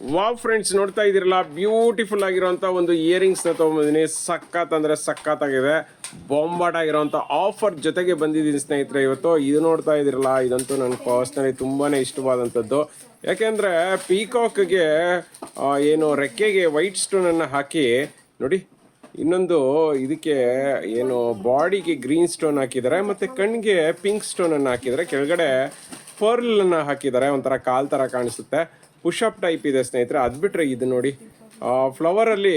Wow friends, ನೋಡ್ತಾ ಇದ್ದೀರಲ್ಲ? Beautiful ಆಗಿರೋಂಥ ಒಂದು ಇಯರಿಂಗ್ಸ್ನ ತೊಗೊಂಬಂದಿನಿ. ಸಖತ್ ಅಂದರೆ ಸಖತ್ತಾಗಿದೆ ಬಾಂಬಾಟ್ ಆಗಿರೋಂಥ ಆಫರ್ ಜೊತೆಗೆ ಬಂದಿದ್ದೀನಿ ಸ್ನೇಹಿತರೆ ಇವತ್ತು. ಇದು ನೋಡ್ತಾ ಇದ್ದೀರಲ್ಲ, ಇದಂತೂ ನನ್ನ ಪರ್ಸ್ನಲಿ ತುಂಬಾ ಇಷ್ಟವಾದಂಥದ್ದು. ಯಾಕೆಂದರೆ ಪೀಕಾಕ್ಗೆ ಏನು ರೆಕ್ಕೆಗೆ ವೈಟ್ ಸ್ಟೋನನ್ನು ಹಾಕಿ, ನೋಡಿ, ಇನ್ನೊಂದು ಇದಕ್ಕೆ ಏನು ಬಾಡಿಗೆ ಗ್ರೀನ್ ಸ್ಟೋನ್ ಹಾಕಿದ್ದಾರೆ, ಮತ್ತು ಕಣ್ಣಿಗೆ ಪಿಂಕ್ ಸ್ಟೋನನ್ನು ಹಾಕಿದ್ದಾರೆ. ಕೆಳಗಡೆ ಪರ್ಲನ್ನು ಹಾಕಿದ್ದಾರೆ. ಒಂಥರ ಕಾಲ್ ಥರ ಕಾಣಿಸುತ್ತೆ. ಪುಷಪ್ ಟೈಪ್ ಇದೆ, ಸ್ನೇಹಿತರೆ. ಅದು ಬಿಟ್ಟರೆ ಇದು ನೋಡಿ. ಫ್ಲವರಲ್ಲಿ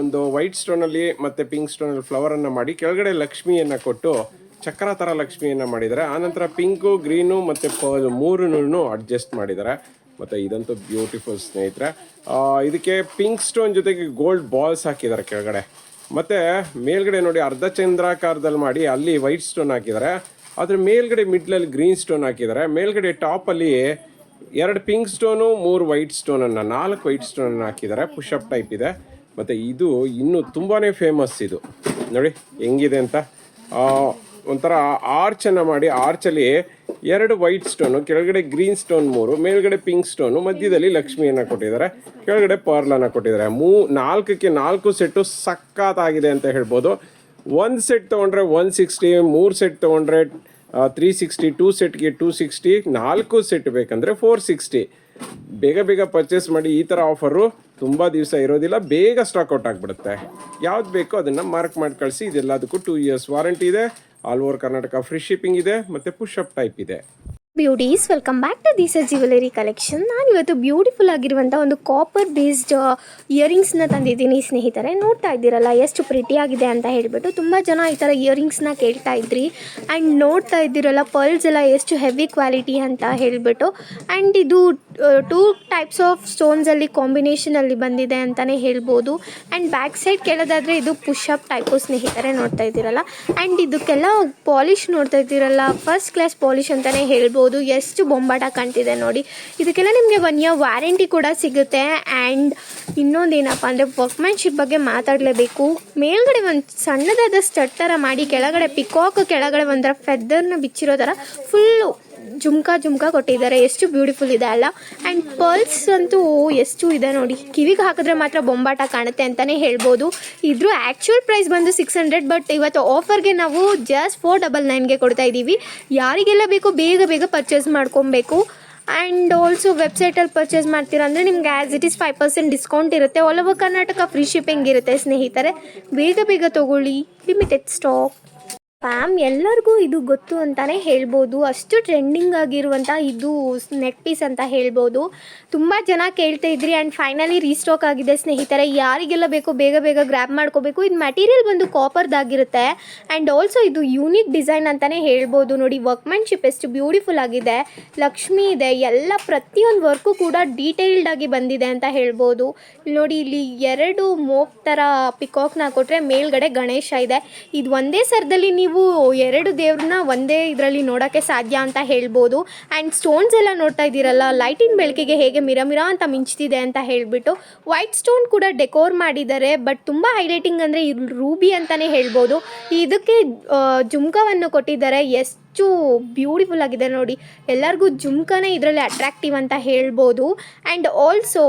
ಒಂದು ವೈಟ್ ಸ್ಟೋನಲ್ಲಿ ಮತ್ತು ಪಿಂಕ್ ಸ್ಟೋನಲ್ಲಿ ಫ್ಲವರನ್ನು ಮಾಡಿ, ಕೆಳಗಡೆ ಲಕ್ಷ್ಮಿಯನ್ನು ಕೊಟ್ಟು ಚಕ್ರ ಥರ ಲಕ್ಷ್ಮಿಯನ್ನು ಮಾಡಿದ್ದಾರೆ. ಆನಂತರ ಪಿಂಕು ಗ್ರೀನು ಮತ್ತು ಮೂರನ್ನು ಅಡ್ಜಸ್ಟ್ ಮಾಡಿದ್ದಾರೆ. ಮತ್ತು ಇದಂತೂ ಬ್ಯೂಟಿಫುಲ್ ಸ್ನೇಹಿತರೆ. ಇದಕ್ಕೆ ಪಿಂಕ್ ಸ್ಟೋನ್ ಜೊತೆಗೆ ಗೋಲ್ಡ್ ಬಾಲ್ಸ್ ಹಾಕಿದ್ದಾರೆ ಕೆಳಗಡೆ. ಮತ್ತು ಮೇಲ್ಗಡೆ ನೋಡಿ, ಅರ್ಧ ಚಂದ್ರಾಕಾರದಲ್ಲಿ ಮಾಡಿ ಅಲ್ಲಿ ವೈಟ್ ಸ್ಟೋನ್ ಹಾಕಿದ್ದಾರೆ. ಅದ್ರ ಮೇಲ್ಗಡೆ ಮಿಡ್ಲಲ್ಲಿ ಗ್ರೀನ್ ಸ್ಟೋನ್ ಹಾಕಿದ್ದಾರೆ. ಮೇಲ್ಗಡೆ ಟಾಪಲ್ಲಿ ಎರಡು ಪಿಂಕ್ ಸ್ಟೋನು, ಮೂರು ವೈಟ್ ಸ್ಟೋನನ್ನು, ನಾಲ್ಕು ವೈಟ್ ಸ್ಟೋನನ್ನು ಹಾಕಿದ್ದಾರೆ. ಪುಷಪ್ ಟೈಪ್ ಇದೆ. ಮತ್ತು ಇದು ಇನ್ನೂ ತುಂಬಾ ಫೇಮಸ್ ಇದು. ನೋಡಿ, ಹೆಂಗಿದೆ ಅಂತ. ಒಂಥರ ಆರ್ಚನ್ನು ಮಾಡಿ ಆರ್ಚಲ್ಲಿ ಎರಡು ವೈಟ್ ಸ್ಟೋನು, ಕೆಳಗಡೆ ಗ್ರೀನ್ ಸ್ಟೋನ್ ಮೂರು, ಮೇಲ್ಗಡೆ ಪಿಂಕ್ ಸ್ಟೋನು, ಮಧ್ಯದಲ್ಲಿ ಲಕ್ಷ್ಮಿಯನ್ನು ಕೊಟ್ಟಿದ್ದಾರೆ, ಕೆಳಗಡೆ ಪರ್ಲನ್ನು ಕೊಟ್ಟಿದ್ದಾರೆ. ಮೂ, ನಾಲ್ಕಕ್ಕೆ ನಾಲ್ಕು ಸೆಟ್ಟು ಸಖತ್ತಾಗಿದೆ ಅಂತ ಹೇಳ್ಬೋದು. ಒಂದು ಸೆಟ್ ತೊಗೊಂಡ್ರೆ ಒನ್ ಸಿಕ್ಸ್ಟಿ, ಮೂರು ಸೆಟ್ ತೊಗೊಂಡ್ರೆ ತ್ರೀ ಸಿಕ್ಸ್ಟಿ ಟೂ ಸೆಟ್ಗೆ ಟೂ ಸಿಕ್ಸ್ಟಿ ನಾಲ್ಕು ಸೆಟ್ ಬೇಕಂದರೆ ಫೋರ್ ಸಿಕ್ಸ್ಟಿ ಬೇಗ ಬೇಗ ಪರ್ಚೇಸ್ ಮಾಡಿ ಈ ಥರ ಆಫರು ತುಂಬ ದಿವಸ ಇರೋದಿಲ್ಲ, ಬೇಗ ಸ್ಟಾಕ್ ಔಟ್ ಆಗಿಬಿಡುತ್ತೆ. ಯಾವ್ದು ಬೇಕೋ ಅದನ್ನು ಮಾರ್ಕ್ ಮಾಡಿ ಕಳಿಸಿ, ಇದೆಲ್ಲದಕ್ಕೂ ಟೂ ಇಯರ್ಸ್ ವಾರಂಟಿ ಇದೆ. All over Karnataka free shipping ಇದೆ, ಮತ್ತು ಅಪ್ ಟೈಪ್ ಇದೆ. Beauties welcome back to this jewellery collection ನಾನು ಇವತ್ತು ಬ್ಯೂಟಿಫುಲ್ ಆಗಿರುವಂಥ ಒಂದು ಕಾಪರ್ ಬೇಸ್ಡ್ ಇಯರಿಂಗ್ಸ್ನ ತಂದಿದ್ದೀನಿ ಸ್ನೇಹಿತರೆ. ನೋಡ್ತಾ ಇದ್ದೀರಲ್ಲ, ಎಷ್ಟು ಪ್ರಿಟಿಯಾಗಿದೆ ಅಂತ ಹೇಳಿಬಿಟ್ಟು ತುಂಬ ಜನ ಈ ಥರ ಇಯರಿಂಗ್ಸ್ನ ಕೇಳ್ತಾ ಇದ್ರಿ. ಆ್ಯಂಡ್ ನೋಡ್ತಾ ಇದ್ದೀರಲ್ಲ ಪರ್ಲ್ಸ್ ಎಲ್ಲ ಎಷ್ಟು ಹೆವಿ ಕ್ವಾಲಿಟಿ ಅಂತ ಹೇಳಿಬಿಟ್ಟು. ಆ್ಯಂಡ್ ಇದು ಟೂ ಟೈಪ್ಸ್ ಆಫ್ ಸ್ಟೋನ್ಸಲ್ಲಿ ಕಾಂಬಿನೇಷನಲ್ಲಿ ಬಂದಿದೆ ಅಂತಲೇ ಹೇಳ್ಬೋದು. ಆ್ಯಂಡ್ ಬ್ಯಾಕ್ ಸೈಡ್ ಕೇಳೋದಾದರೆ ಇದು ಪುಷಪ್ ಟೈಪು ಸ್ನೇಹಿತರೆ, ನೋಡ್ತಾ ಇದ್ದೀರಲ್ಲ. ಆ್ಯಂಡ್ ಇದಕ್ಕೆಲ್ಲ ಪಾಲಿಶ್ ನೋಡ್ತಾ ಇದ್ದೀರಲ್ಲ ಫಸ್ಟ್ ಕ್ಲಾಸ್ ಪಾಲಿಶ್ ಅಂತಲೇ ಹೇಳ್ಬೋದು. ಎಷ್ಟು ಬೊಂಬಾಟ ಕಾಣ್ತಿದೆ ನೋಡಿ. ಇದಕ್ಕೆಲ್ಲ ನಿಮಗೆ ಒನ್ ಇಯರ್ ವ್ಯಾರಂಟಿ ಕೂಡ ಸಿಗುತ್ತೆ. ಆ್ಯಂಡ್ ಇನ್ನೊಂದು ಏನಪ್ಪ ಅಂದರೆ ವರ್ಕ್ಮ್ಯಾನ್ಶಿಪ್ ಬಗ್ಗೆ ಮಾತಾಡಲೇಬೇಕು. ಮೇಲ್ಗಡೆ ಒಂದು ಸಣ್ಣದಾದ ಸ್ಟಟ್ ಥರ ಮಾಡಿ, ಕೆಳಗಡೆ ಪಿಕಾಕ್ ಕೆಳಗಡೆ ಒಂಥರ ಫೆದರ್ನ ಬಿಚ್ಚಿರೋ ಥರ ಫುಲ್ಲು ಜುಮ್ಕಾ ಜುಮ್ಕಾ ಕೊಟ್ಟಿದ್ದಾರೆ. ಎಷ್ಟು ಬ್ಯೂಟಿಫುಲ್ ಇದೆ ಅಲ್ಲ. ಆ್ಯಂಡ್ ಪರ್ಲ್ಸ್ ಅಂತೂ ಎಷ್ಟು ಇದೆ ನೋಡಿ. ಕಿವಿಗೆ ಹಾಕಿದ್ರೆ ಮಾತ್ರ ಬೊಂಬಾಟ ಕಾಣುತ್ತೆ ಅಂತಲೇ ಹೇಳ್ಬೋದು. ಇದ್ರ ಆ್ಯಕ್ಚುಯಲ್ ಪ್ರೈಸ್ ಬಂದು ಸಿಕ್ಸ್ ಹಂಡ್ರೆಡ್ ಬಟ್ ಇವತ್ತು ಆಫರ್ಗೆ ನಾವು ಜಸ್ಟ್ ಫೋರ್ ಡಬಲ್ ನೈನ್ಗೆ ಕೊಡ್ತಾ ಇದ್ದೀವಿ. ಯಾರಿಗೆಲ್ಲ ಬೇಕೋ, ಬೇಗ ಬೇಗ ಪರ್ಚೇಸ್ ಮಾಡ್ಕೊಬೇಕು. ಆ್ಯಂಡ್ ಆಲ್ಸೋ ವೆಬ್ಸೈಟಲ್ಲಿ ಪರ್ಚೇಸ್ ಮಾಡ್ತೀರಾ ಅಂದರೆ ನಿಮ್ಗೆ as it is five percent discount ಇರುತ್ತೆ. All over Karnataka free shipping ಇರುತ್ತೆ, ಸ್ನೇಹಿತರೆ. ಬೇಗ ಬೇಗ ತೊಗೊಳ್ಳಿ. ಲಿಮಿಟೆಡ್ ಸ್ಟಾಕ್ ಪ್ಯಾಮ್ ಎಲ್ಲರಿಗೂ ಇದು ಗೊತ್ತು ಅಂತಲೇ ಹೇಳ್ಬೋದು. ಅಷ್ಟು ಟ್ರೆಂಡಿಂಗ್ ಆಗಿರುವಂಥ ಇದು ನೆಕ್ ಪೀಸ್ ಅಂತ ಹೇಳ್ಬೋದು. ತುಂಬ ಜನ ಕೇಳ್ತಾ ಇದ್ರಿ ಆ್ಯಂಡ್ ಫೈನಲಿ ರೀಸ್ಟಾಕ್ ಆಗಿದೆ ಸ್ನೇಹಿತರೆ. ಯಾರಿಗೆಲ್ಲ ಬೇಕೋ ಬೇಗ ಬೇಗ ಗ್ರ್ಯಾಬ್ ಮಾಡ್ಕೋಬೇಕು. ಇದು ಮೆಟೀರಿಯಲ್ ಬಂದು ಕಾಪರ್ದಾಗಿರುತ್ತೆ ಆ್ಯಂಡ್ ಆಲ್ಸೋ ಇದು ಯೂನಿಕ್ ಡಿಸೈನ್ ಅಂತಲೇ ಹೇಳ್ಬೋದು. ನೋಡಿ ವರ್ಕ್ಮೆನ್ಶಿಪ್ ಎಷ್ಟು ಬ್ಯೂಟಿಫುಲ್ ಆಗಿದೆ. ಲಕ್ಷ್ಮಿ ಇದೆ. ಎಲ್ಲ ಪ್ರತಿಯೊಂದು ವರ್ಕು ಕೂಡ ಡೀಟೇಲ್ಡ್ ಆಗಿ ಬಂದಿದೆ ಅಂತ ಹೇಳ್ಬೋದು. ನೋಡಿ, ಇಲ್ಲಿ ಎರಡು ಮೋಕ್ ಥರ ಪಿಕಾಕ್ನ ಕೊಟ್ಟರೆ ಮೇಲ್ಗಡೆ ಗಣೇಶ ಇದೆ. ಇದು ಒಂದೇ ಸರದಲ್ಲಿ ನೀವು ಎರಡು ದೇವ್ರನ್ನ ಒಂದೇ ಇದರಲ್ಲಿ ನೋಡೋಕ್ಕೆ ಸಾಧ್ಯ ಅಂತ ಹೇಳ್ಬೋದು. ಆ್ಯಂಡ್ ಸ್ಟೋನ್ಸ್ ಎಲ್ಲ ನೋಡ್ತಾ ಇದ್ದೀರಲ್ಲ ಲೈಟಿನ ಬೆಳಕಿಗೆ ಹೇಗೆ ಮಿರ ಮಿರ ಅಂತ ಮಿಂಚ್ತಿದೆ ಅಂತ ಹೇಳಿಬಿಟ್ಟು ವೈಟ್ ಸ್ಟೋನ್ ಕೂಡ ಡೆಕೋರ್ ಮಾಡಿದ್ದಾರೆ ಬಟ್ ತುಂಬ ಹೈಲೈಟಿಂಗ್ ಅಂದರೆ ರೂಬಿ ಅಂತಲೇ ಹೇಳ್ಬೋದು. ಇದಕ್ಕೆ ಜುಮ್ಕವನ್ನು ಕೊಟ್ಟಿದ್ದಾರೆ. ಎಷ್ಟು ಬ್ಯೂಟಿಫುಲ್ ಆಗಿದೆ ನೋಡಿ. ಎಲ್ಲರಿಗೂ ಜುಮ್ಕನೇ ಇದರಲ್ಲಿ ಅಟ್ರಾಕ್ಟಿವ್ ಅಂತ ಹೇಳ್ಬೋದು. ಆ್ಯಂಡ್ ಆಲ್ಸೋ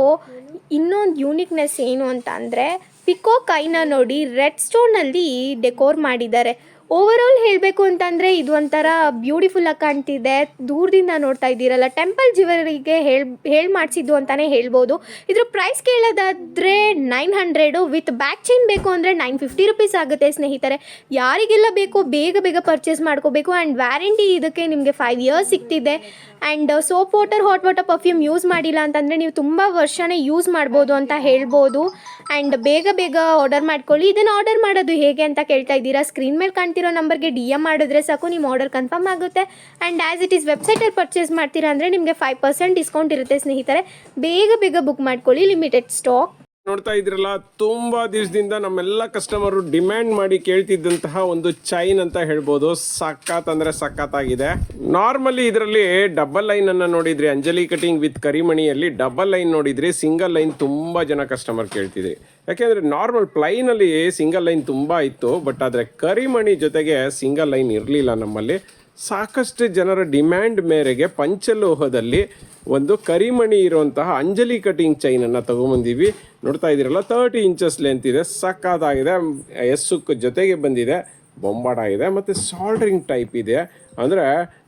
ಇನ್ನೊಂದು ಯೂನಿಕ್ನೆಸ್ ಏನು ಅಂತ ಅಂದರೆ ಪಿಕೋ ಕೈನ ನೋಡಿ ರೆಡ್ ಸ್ಟೋನಲ್ಲಿ ಡೆಕೋರ್ ಮಾಡಿದ್ದಾರೆ. ಓವರ್ ಆಲ್ ಹೇಳಬೇಕು ಅಂತಂದರೆ ಇದು ಒಂಥರ ಬ್ಯೂಟಿಫುಲ್ಲಾಗಿ ಕಾಣ್ತಿದೆ. ದೂರದಿಂದ ನೋಡ್ತಾ ಇದ್ದೀರಲ್ಲ ಟೆಂಪಲ್ ಜಿವರಿಗೆ ಹೇಳಿ ಹೇಳಿ ಮಾಡಿಸಿದ್ದು ಅಂತಲೇ ಹೇಳ್ಬೋದು. ಇದ್ರ price ಕೇಳೋದಾದರೆ nine hundred with back chain ಬೇಕು ಅಂದರೆ ನೈನ್ ಫಿಫ್ಟಿ ರುಪೀಸ್ ಆಗುತ್ತೆ ಸ್ನೇಹಿತರೆ. ಯಾರಿಗೆಲ್ಲ ಬೇಕೋ ಬೇಗ ಬೇಗ ಪರ್ಚೇಸ್ ಮಾಡ್ಕೋಬೇಕು ಆ್ಯಂಡ್ ವ್ಯಾರಂಟಿ ಇದಕ್ಕೆ ನಿಮಗೆ five years ಸಿಗ್ತಿದೆ. And soap water hot water perfume use ಮಾಡಿಲ್ಲ ಅಂತಂದರೆ ನೀವು ತುಂಬ ವರ್ಷನೇ ಯೂಸ್ ಮಾಡ್ಬೋದು ಅಂತ ಹೇಳ್ಬೋದು. ಆ್ಯಂಡ್ ಬೇಗ ಬೇಗ ಆರ್ಡರ್ ಮಾಡ್ಕೊಳ್ಳಿ. ಇದನ್ನು ಆರ್ಡರ್ ಮಾಡೋದು ಹೇಗೆ ಅಂತ ಕೇಳ್ತಾ ಇದ್ದೀರಾ? ಸ್ಕ್ರೀನ್ ಮೇಲೆ ಕಾಣ್ತಿರೋ ನಂಬರ್ಗೆ ಡಿ ಎಂ ಮಾಡಿದ್ರೆ ಸಾಕು, ನಿಮ್ಮ ಆರ್ಡರ್ ಕನ್ಫರ್ಮ್ ಆಗುತ್ತೆ. ಆ್ಯಂಡ್ ಆ್ಯಸ್ ಇಟ್ ಈಸ್ ವೆಬ್ಸೈಟಲ್ಲಿ ಪರ್ಚೇಸ್ ಮಾಡ್ತೀರಾ ಅಂದರೆ ನಿಮಗೆ ಫೈವ್ ಪರ್ಸೆಂಟ್ ಡಿಸ್ಕೌಂಟ್ ಇರುತ್ತೆ ಸ್ನೇಹಿತರೆ. ಬೇಗ ಬೇಗ ಬುಕ್ ಮಾಡ್ಕೊಳ್ಳಿ ಲಿಮಿಟೆಡ್ ಸ್ಟಾಕ್ ನೋಡ್ತಾ ಇದ್ರಲ್ಲ, ತುಂಬಾ ದಿವಸದಿಂದ ನಮ್ಮೆಲ್ಲ ಕಸ್ಟಮರು ಡಿಮ್ಯಾಂಡ್ ಮಾಡಿ ಕೇಳ್ತಿದ್ದಂತಹ ಒಂದು ಚೈನ್ ಅಂತ ಹೇಳ್ಬೋದು. ಸಖತ್ ಅಂದ್ರೆ ಸಖತ್ತಾಗಿದೆ ನಾರ್ಮಲಿ ಇದರಲ್ಲಿ ಡಬಲ್ ಲೈನ್ ಅನ್ನ ನೋಡಿದ್ರಿ. ಅಂಜಲಿ ಕಟಿಂಗ್ ವಿತ್ ಕರಿಮಣಿಯಲ್ಲಿ ಡಬಲ್ ಲೈನ್ ನೋಡಿದ್ರಿ. ಸಿಂಗಲ್ ಲೈನ್ ತುಂಬಾ ಜನ ಕಸ್ಟಮರ್ ಕೇಳ್ತಿದೆ. ಯಾಕೆಂದ್ರೆ ನಾರ್ಮಲ್ ಪ್ಲೈನ್ ಅಲ್ಲಿ ಸಿಂಗಲ್ ಲೈನ್ ತುಂಬಾ ಇತ್ತು. ಬಟ್ ಆದ್ರೆ ಕರಿಮಣಿ ಜೊತೆಗೆ ಸಿಂಗಲ್ ಲೈನ್ ಇರಲಿಲ್ಲ ನಮ್ಮಲ್ಲಿ. ಸಾಕಷ್ಟು ಜನರ ಡಿಮ್ಯಾಂಡ್ ಮೇರೆಗೆ ಪಂಚಲೋಹದಲ್ಲಿ ಒಂದು ಕರಿಮಣಿ ಇರುವಂತಹ ಅಂಜಲಿ ಕಟಿಂಗ್ ಚೈನನ್ನು ತಗೊಂಬಂದಿವಿ. ನೋಡ್ತಾ ಇದ್ದೀರಲ್ಲ ತರ್ಟಿ ಇಂಚಸ್ ಲೆಂತ್ ಇದೆ. ಸಕ್ಕತ್ತಾಗಿದೆ. ಎಸ್ಸುಕ್ ಜೊತೆಗೆ ಬಂದಿದೆ. ಬೊಂಬಾಡಾಗಿದೆ ಮತ್ತು ಸಾಲ್ಡ್ರಿಂಗ್ ಟೈಪ್ ಇದೆ. ಅಂದರೆ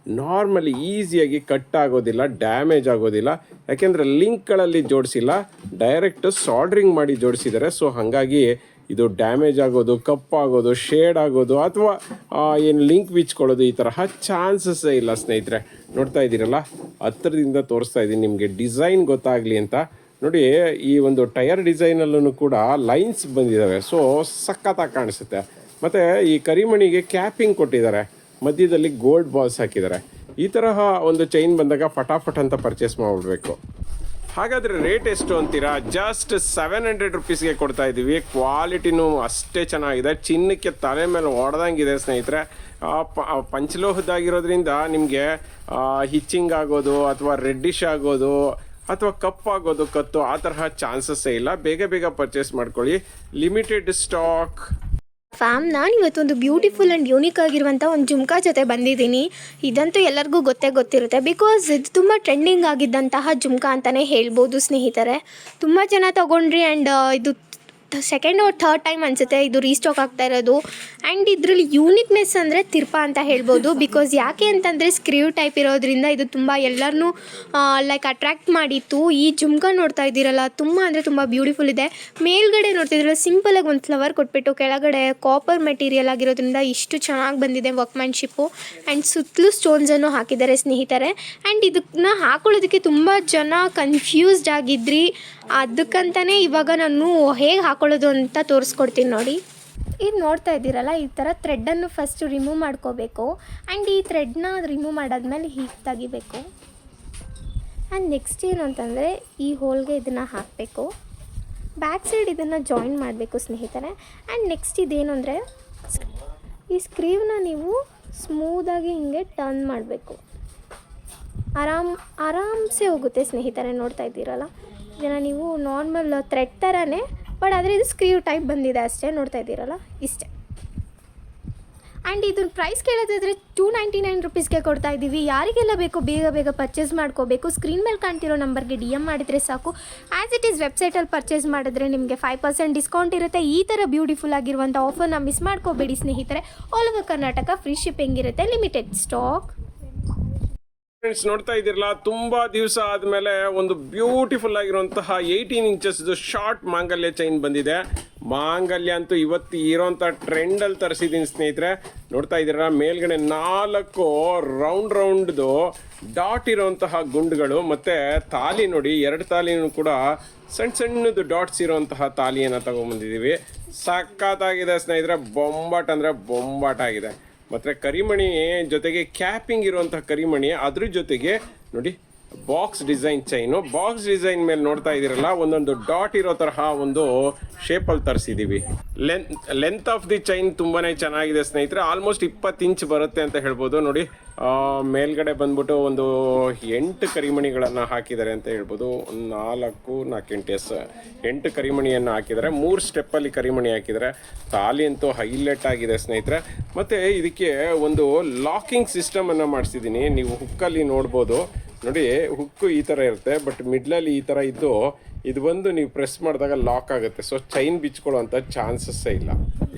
ನಾರ್ಮಲಿ ಈಸಿಯಾಗಿ ಕಟ್ ಆಗೋದಿಲ್ಲ ಡ್ಯಾಮೇಜ್ ಆಗೋದಿಲ್ಲ. ಯಾಕೆಂದರೆ ಲಿಂಕ್ಗಳಲ್ಲಿ ಜೋಡಿಸಿಲ್ಲ ಡೈರೆಕ್ಟ್ ಸಾಲ್ಡ್ರಿಂಗ್ ಮಾಡಿ ಜೋಡಿಸಿದ್ದಾರೆ. ಸೊ ಹಾಗಾಗಿ ಇದು ಡ್ಯಾಮೇಜ್ ಆಗೋದು, ಕಪ್ಪಾಗೋದು ಶೇಡ್ ಆಗೋದು ಅಥವಾ ಏನು ಲಿಂಕ್ ಬಿಚ್ಕೊಳ್ಳೋದು ಈ ತರಹ ಚಾನ್ಸಸ್ಸೇ ಇಲ್ಲ ಸ್ನೇಹಿತರೆ. ನೋಡ್ತಾ ಇದ್ದೀರಲ್ಲ? ಹತ್ತಿರದಿಂದ ತೋರಿಸ್ತಾ ಇದ್ದೀನಿ ನಿಮಗೆ ಡಿಸೈನ್ ಗೊತ್ತಾಗಲಿ ಅಂತ. ನೋಡಿ, ಈ ಒಂದು ಟೈರ್ ಡಿಸೈನಲ್ಲೂ ಕೂಡ ಲೈನ್ಸ್ ಬಂದಿದ್ದಾವೆ. ಸೊ ಸಖತ್ತಾಗಿ ಕಾಣಿಸುತ್ತೆ. ಮತ್ತು ಈ ಕರಿಮಣಿಗೆ ಕ್ಯಾಪಿಂಗ್ ಕೊಟ್ಟಿದ್ದಾರೆ. ಮಧ್ಯದಲ್ಲಿ ಗೋಲ್ಡ್ ಬಾಲ್ಸ್ ಹಾಕಿದ್ದಾರೆ. ಈ ತರಹ ಒಂದು ಚೈನ್ ಬಂದಾಗ ಫಟಾಫಟ್ ಅಂತ ಪರ್ಚೇಸ್ ಮಾಡಿಬಿಡ್ಬೇಕು. ಹಾಗಾದ್ರೆ ರೇಟ್ ಎಷ್ಟು ಅಂತೀರಾ? ಜಸ್ಟ್ ಸೆವೆನ್ ಹಂಡ್ರೆಡ್ ರುಪೀಸ್ಗೆ ಕೊಡ್ತಾ ಇದ್ದೀವಿ ಕ್ವಾಲಿಟಿನೂ ಅಷ್ಟೇ ಚೆನ್ನಾಗಿದೆ. ಚಿನ್ನಕ್ಕೆ ತಲೆ ಮೇಲೆ ಹೊಡೆದಂಗಿದೆ ಸ್ನೇಹಿತರೆ. ಪಂಚಲೋಹದ್ದಾಗಿರೋದ್ರಿಂದ ನಿಮಗೆ ಹಿಚ್ಚಿಂಗ್ ಆಗೋದು ಅಥವಾ ರೆಡ್ಡಿಶ್ ಆಗೋದು ಅಥವಾ ಕಪ್ಪಾಗೋದು ಕತ್ತು, ಆ ತರಹ ಚಾನ್ಸಸ್ಸೇ ಇಲ್ಲ. ಬೇಗ ಬೇಗ ಪರ್ಚೇಸ್ ಮಾಡ್ಕೊಳ್ಳಿ. ಲಿಮಿಟೆಡ್ ಸ್ಟಾಕ್ ಫ್ಯಾಮ್ ನಾನು ಇವತ್ತೊಂದು ಬ್ಯೂಟಿಫುಲ್ ಆ್ಯಂಡ್ ಯೂನಿಕ್ ಆಗಿರುವಂಥ ಒಂದು ಜುಮ್ಕಾ ಜೊತೆ ಬಂದಿದ್ದೀನಿ. ಇದಂತೂ ಎಲ್ಲರಿಗೂ ಗೊತ್ತೇ ಗೊತ್ತಿರುತ್ತೆ. ಬಿಕಾಸ್ ಇದು ತುಂಬ ಟ್ರೆಂಡಿಂಗ್ ಆಗಿದ್ದಂತಹ ಜುಮ್ಕಾ ಅಂತಲೇ ಹೇಳ್ಬೋದು ಸ್ನೇಹಿತರೆ. ತುಂಬ ಜನ ತೊಗೊಂಡ್ರಿ ಆ್ಯಂಡ್ ಇದು ಸೆಕೆಂಡ್ ಆರ್ ಥರ್ಡ್ ಟೈಮ್ ಅನಿಸುತ್ತೆ. ಇದು ರೀಸ್ಟಾಕ್ ಆಗ್ತಾ ಇರೋದು. ಆ್ಯಂಡ್ ಇದರಲ್ಲಿ ಯೂನಿಕ್ನೆಸ್ ಅಂದರೆ ತಿರ್ಪ ಅಂತ ಹೇಳ್ಬೋದು. ಬಿಕಾಸ್ ಯಾಕೆ ಅಂತಂದರೆ ಸ್ಕ್ರೀವ್ ಟೈಪ್ ಇರೋದ್ರಿಂದ ಇದು ತುಂಬ ಎಲ್ಲರನ್ನೂ ಲೈಕ್ ಅಟ್ರ್ಯಾಕ್ಟ್ ಮಾಡಿತ್ತು. ಈ ಜುಮ್ಕ ನೋಡ್ತಾ ಇದ್ದೀರಲ್ಲ, ತುಂಬ ಅಂದರೆ ತುಂಬ ಬ್ಯೂಟಿಫುಲ್ ಇದೆ. ಮೇಲ್ಗಡೆ ನೋಡ್ತಿದ್ದೀರಲ್ಲ ಸಿಂಪಲಾಗಿ ಒಂದು ಫ್ಲವರ್ ಕೊಟ್ಬಿಟ್ಟು ಕೆಳಗಡೆ ಕಾಪರ್ ಮೆಟೀರಿಯಲ್ ಆಗಿರೋದ್ರಿಂದ ಇಷ್ಟು ಚೆನ್ನಾಗಿ ಬಂದಿದೆ ವರ್ಕ್ಮ್ಯಾನ್ಶಿಪ್ಪು ಆ್ಯಂಡ್ ಸುತ್ತಲೂ ಸ್ಟೋನ್ಸನ್ನು ಹಾಕಿದ್ದಾರೆ ಸ್ನೇಹಿತರೆ. ಆ್ಯಂಡ್ ಇದನ್ನ ಹಾಕೊಳ್ಳೋದಕ್ಕೆ ತುಂಬ ಜನ ಕನ್ಫ್ಯೂಸ್ಡ್ ಆಗಿದ್ರಿ. ಅದಕ್ಕಂತಲೇ ಇವಾಗ ನಾನು ಹೇಗೆ ಹಾಕೊಳ್ಳೋದು ಅಂತ ತೋರಿಸ್ಕೊಡ್ತೀನಿ ನೋಡಿ. ಇದು ನೋಡ್ತಾ ಇದ್ದೀರಲ್ಲ, ಈ ಥರ ಥ್ರೆಡ್ಡನ್ನು ಫಸ್ಟು ರಿಮೂವ್ ಮಾಡ್ಕೋಬೇಕು. ಆ್ಯಂಡ್ ಈ ಥ್ರೆಡ್ನ ರಿಮೂವ್ ಮಾಡಾದ್ಮೇಲೆ ಹೀಗೆ ತೆಗಿಬೇಕು. ಆ್ಯಂಡ್ ನೆಕ್ಸ್ಟ್ ಏನು ಅಂತಂದರೆ ಈ ಹೋಲ್ಗೆ ಇದನ್ನು ಹಾಕಬೇಕು. ಬ್ಯಾಕ್ ಸೈಡ್ ಇದನ್ನು ಜಾಯಿನ್ ಮಾಡಬೇಕು ಸ್ನೇಹಿತರೆ. ಆ್ಯಂಡ್ ನೆಕ್ಸ್ಟ್ ಇದೇನು ಅಂದರೆ ಈ ಸ್ಕ್ರೀವ್ನ ನೀವು ಸ್ಮೂದಾಗಿ ಹಿಂಗೆ ಟರ್ನ್ ಮಾಡಬೇಕು. ಆರಾಮ್, ಆರಾಮ್ಸೆ ಹೋಗುತ್ತೆ ಸ್ನೇಹಿತರೆ, ನೋಡ್ತಾ ಇದ್ದೀರಲ್ಲ. ಇದನ್ನು ನೀವು ನಾರ್ಮಲ್ ಥ್ರೆಡ್ ಥರನೇ ಬಟ್ ಆದರೆ ಇದು ಸ್ಕ್ರೀವ್ ಟೈಪ್ ಬಂದಿದೆ ಅಷ್ಟೇ, ನೋಡ್ತಾ ಇದ್ದೀರಲ್ಲ? ಇಷ್ಟೇ. ಆ್ಯಂಡ್ ಇದನ್ನ ಪ್ರೈಸ್ ಕೇಳೋದಾದರೆ ಟೂ ನೈಂಟಿ ನೈನ್ ರುಪೀಸ್ಗೆ ಕೊಡ್ತಾ ಇದ್ದೀವಿ. ಯಾರಿಗೆಲ್ಲ ಬೇಕು, ಬೇಗ ಬೇಗ ಪರ್ಚೇಸ್ ಮಾಡ್ಕೋಬೇಕು ಸ್ಕ್ರೀನ್ ಮೇಲೆ ಕಾಣ್ತಿರೋ ನಂಬರ್ಗೆ ಡಿ ಎಂ ಮಾಡಿದರೆ ಸಾಕು. ಆ್ಯಸ್ ಇಟ್ ಈಸ್ ವೆಬ್ಸೈಟಲ್ಲಿ ಪರ್ಚೇಸ್ ಮಾಡಿದ್ರೆ ನಿಮಗೆ ಫೈವ್ ಪರ್ಸೆಂಟ್ ಡಿಸ್ಕೌಂಟ್ ಇರುತ್ತೆ. ಈ ಥರ ಬ್ಯೂಟಿಫುಲ್ ಆಗಿರುವಂಥ ಆಫರ್ನ ಮಿಸ್ ಮಾಡ್ಕೋಬೇಡಿ ಸ್ನೇಹಿತರೆ. All over Karnataka free shipping ಇರುತ್ತೆ ಲಿಮಿಟೆಡ್ ಸ್ಟಾಕ್ ಫ್ರೆಂಡ್ಸ್ ನೋಡ್ತಾ ಇದ್ದೀರಲ್ಲ, ತುಂಬಾ ದಿವಸ ಆದಮೇಲೆ ಒಂದು ಬ್ಯೂಟಿಫುಲ್ ಆಗಿರುವಂತಹ ಏಯ್ಟೀನ್ ಇಂಚಸ್ ಶಾರ್ಟ್ ಮಾಂಗಲ್ಯ ಚೈನ್ ಬಂದಿದೆ. ಮಾಂಗಲ್ಯ ಅಂತೂ ಇವತ್ತು ಇರೋಂಥ ಟ್ರೆಂಡಲ್ಲಿ ತರಿಸಿದ್ದೀನಿ ಸ್ನೇಹಿತರೆ. ನೋಡ್ತಾ ಇದ್ದೀರಲ್ಲ, ಮೇಲ್ಗಡೆ ನಾಲ್ಕು ರೌಂಡ್ ರೌಂಡ್ದು ಡಾಟ್ ಇರುವಂತಹ ಗುಂಡುಗಳು ಮತ್ತೆ ತಾಲಿ ನೋಡಿ, ಎರಡು ತಾಲಿನೂ ಕೂಡ ಸಣ್ಣ ಸಣ್ಣದು ಡಾಟ್ಸ್ ಇರುವಂತಹ ತಾಲಿಯನ್ನು ತಗೊಂಡ್ಬಂದಿದ್ದೀವಿ ಸಖತ್ತಾಗಿದೆ ಸ್ನೇಹಿತರೆ, ಬೊಂಬಾಟ್ ಅಂದರೆ ಬೊಂಬಾಟ್ ಆಗಿದೆ. ಮತ್ತು ಕರಿಮಣಿ ಜೊತೆಗೆ ಕ್ಯಾಪಿಂಗ್ ಇರುವಂತಹ ಕರಿಮಣಿ ಅದ್ರ ಜೊತೆಗೆ ನೋಡಿ box design chain box design ಮೇಲೆ ನೋಡ್ತಾ ಇದ್ದೀರಲ್ಲ, ಒಂದೊಂದು ಡಾಟ್ ಇರೋ ತರಹ ಒಂದು ಶೇಪಲ್ಲಿ ತರಿಸಿದ್ದೀವಿ length length of the chain ತುಂಬಾ ಚೆನ್ನಾಗಿದೆ ಸ್ನೇಹಿತರೆ. ಆಲ್ಮೋಸ್ಟ್ ಇಪ್ಪತ್ತು ಇಂಚ್ ಬರುತ್ತೆ ಅಂತ ಹೇಳ್ಬೋದು. ನೋಡಿ ಮೇಲ್ಗಡೆ ಬಂದ್ಬಿಟ್ಟು ಒಂದು ಎಂಟು ಕರಿಮಣಿಗಳನ್ನು ಹಾಕಿದ್ದಾರೆ ಅಂತ ಹೇಳ್ಬೋದು. ಒಂದು ನಾಲ್ಕು ಎಂಟು ಎಸ್ ಎಂಟು ಕರಿಮಣಿಯನ್ನು ಹಾಕಿದ್ದಾರೆ. ಮೂರು ಸ್ಟೆಪ್ಪಲ್ಲಿ ಕರಿಮಣಿ ಹಾಕಿದ್ದಾರೆ. ತಾಲಿ ಅಂತೂ ಹೈಲೈಟ್ ಆಗಿದೆ ಸ್ನೇಹಿತರೆ. ಮತ್ತು ಇದಕ್ಕೆ ಒಂದು ಲಾಕಿಂಗ್ ಸಿಸ್ಟಮನ್ನು ಮಾಡಿಸಿದ್ದೀನಿ. ನೀವು ಹುಕ್ಕಲ್ಲಿ ನೋಡ್ಬೋದು. ನೋಡಿ ಹುಕ್ಕು ಈ ಥರ ಇರುತ್ತೆ ಬಟ್ ಮಿಡ್ಲಲ್ಲಿ ಈ ಥರ ಇದ್ದು, ಇದು ಬಂದು ನೀವು ಪ್ರೆಸ್ ಮಾಡಿದಾಗ ಲಾಕ್ ಆಗುತ್ತೆ. ಸೊ ಚೈನ್ ಬಿಚ್ಕೊಳ್ಳುವಂಥ ಚಾನ್ಸಸ್ಸೇ ಇಲ್ಲ.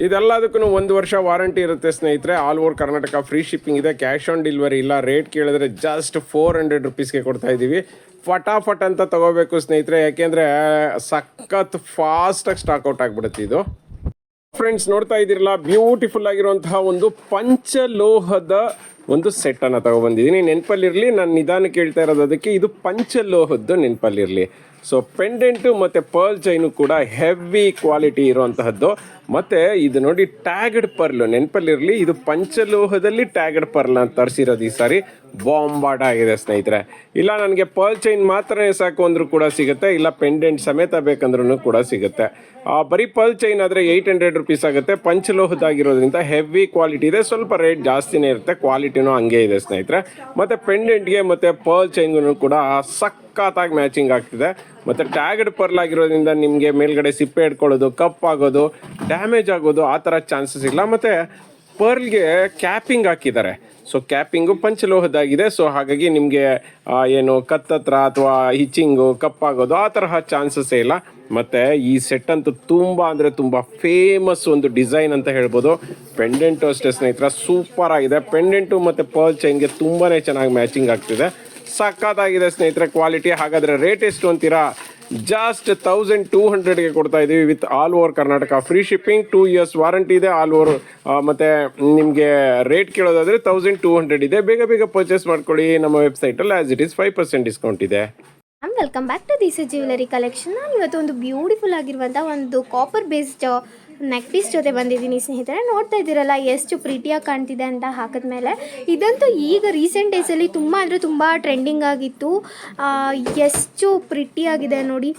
ಇದೆಲ್ಲದಕ್ಕೂ ಒಂದು ವರ್ಷ ವಾರಂಟಿ ಇರುತ್ತೆ ಸ್ನೇಹಿತರೆ. All over Karnataka free shipping ಇದೆ. ಕ್ಯಾಶ್ ಆನ್ ಡೆಲಿವರಿ ಇಲ್ಲ. ರೇಟ್ ಕೇಳಿದ್ರೆ ಜಸ್ಟ್ ಫೋರ್ ಹಂಡ್ರೆಡ್ ರುಪೀಸ್ಗೆ ಕೊಡ್ತಾ ಇದ್ದೀವಿ. ಫಟಾಫಟ್ ಅಂತ ತಗೋಬೇಕು ಸ್ನೇಹಿತರೆ. ಯಾಕೆಂದರೆ, ಸಖತ್ ಫಾಸ್ಟಾಗಿ ಸ್ಟಾಕ್ ಔಟ್ ಆಗಿಬಿಡುತ್ತೆ ಇದು. ಫ್ರೆಂಡ್ಸ್ ನೋಡ್ತಾ ಇದ್ದೀರಲ್ಲ ಬ್ಯೂಟಿಫುಲ್ ಆಗಿರುವಂತಹ ಒಂದು ಪಂಚಲೋಹದ ಒಂದು ಸೆಟ್ ಅನ್ನ ತಗೊಬಂದಿದ್ದೀನಿ. ನೆನಪಲ್ಲಿರಲಿ, ನಾನು ನಿಧಾನ ಕೇಳ್ತಾ ಇರೋದು ಅದಕ್ಕೆ ಇದು ಪಂಚಲೋಹದ್ದು ನೆನಪಲ್ಲಿರಲಿ. ಸೊ ಪೆಂಡೆಂಟು ಮತ್ತು ಪರ್ಲ್ ಚೈನು ಕೂಡ ಹೆವಿ ಕ್ವಾಲಿಟಿ ಇರುವಂತಹದ್ದು. ಮತ್ತು ಇದು ನೋಡಿ ಟ್ಯಾಗಡ್ ಪರ್ಲು ನೆನಪಲ್ಲಿರಲಿ, ಇದು ಪಂಚಲೋಹದಲ್ಲಿ ಟ್ಯಾಗಡ್ ಪರ್ಲ್ ಅಂತ ತರಿಸಿರೋದು ಈ ಸಾರಿ. ಬಾಂಬಾಡ್ ಆಗಿದೆ, ಸ್ನೇಹಿತರೆ. ಇಲ್ಲ, ನನಗೆ ಪರ್ಲ್ ಚೈನ್ ಮಾತ್ರ ಸಾಕು ಅಂದರೂ ಕೂಡ ಸಿಗುತ್ತೆ. ಇಲ್ಲ ಪೆಂಡೆಂಟ್ ಸಮೇತ ಬೇಕಂದ್ರೂ ಕೂಡ ಸಿಗುತ್ತೆ. ಬರೀ ಪರ್ಲ್ ಚೈನ್ ಆದರೆ ಏಯ್ಟ್ ಹಂಡ್ರೆಡ್ ರುಪೀಸ್ ಆಗುತ್ತೆ. ಪಂಚಲೋಹದಾಗಿರೋದ್ರಿಂದ ಹೆವಿ ಕ್ವಾಲಿಟಿ ಇದೆ. ಸ್ವಲ್ಪ ರೇಟ್ ಜಾಸ್ತಿನೇ ಇರುತ್ತೆ. ಕ್ವಾಲಿಟಿನೂ ಹಂಗೆ ಇದೆ, ಸ್ನೇಹಿತರೆ. ಮತ್ತು ಪೆಂಡೆಂಟ್ಗೆ ಮತ್ತು ಪರ್ಲ್ ಚೈನ್ಗೂ ಕೂಡ ಸಖತ್ತಾಗಿ ಮ್ಯಾಚಿಂಗ್ ಆಗ್ತಿದೆ. ಮತ್ತು ಟ್ಯಾಗಡ್ ಪರ್ಲ್ ಆಗಿರೋದ್ರಿಂದ ನಿಮಗೆ ಮೇಲ್ಗಡೆ ಸಿಪ್ಪೆ ಇಟ್ಕೊಳ್ಳೋದು ಕಪ್ ಆಗೋದು ಡ್ಯಾಮೇಜ್ ಆಗೋದು, ಆ ಥರ ಚಾನ್ಸಸ್ ಇಲ್ಲ. ಮತ್ತು ಪರ್ಲ್ಗೆ ಕ್ಯಾಪಿಂಗ್ ಹಾಕಿದ್ದಾರೆ. ಸೊ ಕ್ಯಾಪಿಂಗು ಪಂಚಲೋಹದಾಗಿದೆ. ಸೊ ಹಾಗಾಗಿ ನಿಮಗೆ ಏನು ಕತ್ತತ್ರ ಅಥವಾ ಹಿಚಿಂಗು ಕಪ್ಪಾಗೋದು, ಆ ತರಹ ಚಾನ್ಸಸ್ಸೇ ಇಲ್ಲ. ಮತ್ತು ಈ ಸೆಟ್ ಅಂತೂ ತುಂಬ ಅಂದರೆ ತುಂಬ ಫೇಮಸ್ ಒಂದು ಡಿಸೈನ್ ಅಂತ ಹೇಳ್ಬೋದು. ಪೆಂಡೆಂಟು ಅಷ್ಟೇ ಸ್ನೇಹಿತರ ಸೂಪರ್ ಆಗಿದೆ. ಪೆಂಡೆಂಟು ಮತ್ತು ಪರ್ಲ್ ಚೈನ್ಗೆ ತುಂಬಾ ಚೆನ್ನಾಗಿ ಮ್ಯಾಚಿಂಗ್ ಆಗ್ತಿದೆ. ಸಕ್ಕತ್ತಾಗಿದೆ ಸ್ನೇಹಿತರೆ ಕ್ವಾಲಿಟಿ ಹಾಗಾದರೆ ರೇಟ್ ಎಷ್ಟು ಅಂತೀರಾ? ಜಸ್ಟ್ ತೌಸಂಡ್ ಟೂ ಹಂಡ್ರೆಡ್ಗೆ ಕೊಡ್ತಾ ಇದ್ದೀವಿ with all over Karnataka free shipping two years warranty ಇದೆ ಆಲ್ ಓವರ್ ಮತ್ತು ನಿಮಗೆ ರೇಟ್ ಕೇಳೋದಾದರೆ ತೌಸಂಡ್ ಟೂ ಹಂಡ್ರೆಡ್ ಇದೆ. ಬೇಗ ಬೇಗ ಪರ್ಚೇಸ್ ಮಾಡ್ಕೊಳ್ಳಿ. ನಮ್ಮ ವೆಬ್ಸೈಟಲ್ಲಿ as it is five percent discount ಇದೆ. Welcome back to this jewellery collection ಇವತ್ತು ಒಂದು ಬ್ಯೂಟಿಫುಲ್ ಆಗಿರುವಂಥ ಒಂದು ಕಾಪರ್ ಬೇಸ್ಡ್ ನೆಕ್ ಪೀಸ್ ಜೊತೆ ಬಂದಿದ್ದೀನಿ, ಸ್ನೇಹಿತರೆ. ನೋಡ್ತಾ ಇದ್ದೀರಲ್ಲ, ಎಷ್ಟು ಪ್ರೀತಿಯಾಗಿ ಕಾಣ್ತಿದೆ ಅಂತ ಹಾಕಿದ್ಮೇಲೆ ಇದಂತೂ ಈಗ ರೀಸೆಂಟ್ ಡೇಸಲ್ಲಿ ತುಂಬ ಅಂದರೆ ತುಂಬ ಟ್ರೆಂಡಿಂಗ್ ಆಗಿತ್ತು. ಎಷ್ಟು ಪ್ರಿಟಿಯಾಗಿದೆ ನೋಡಿ.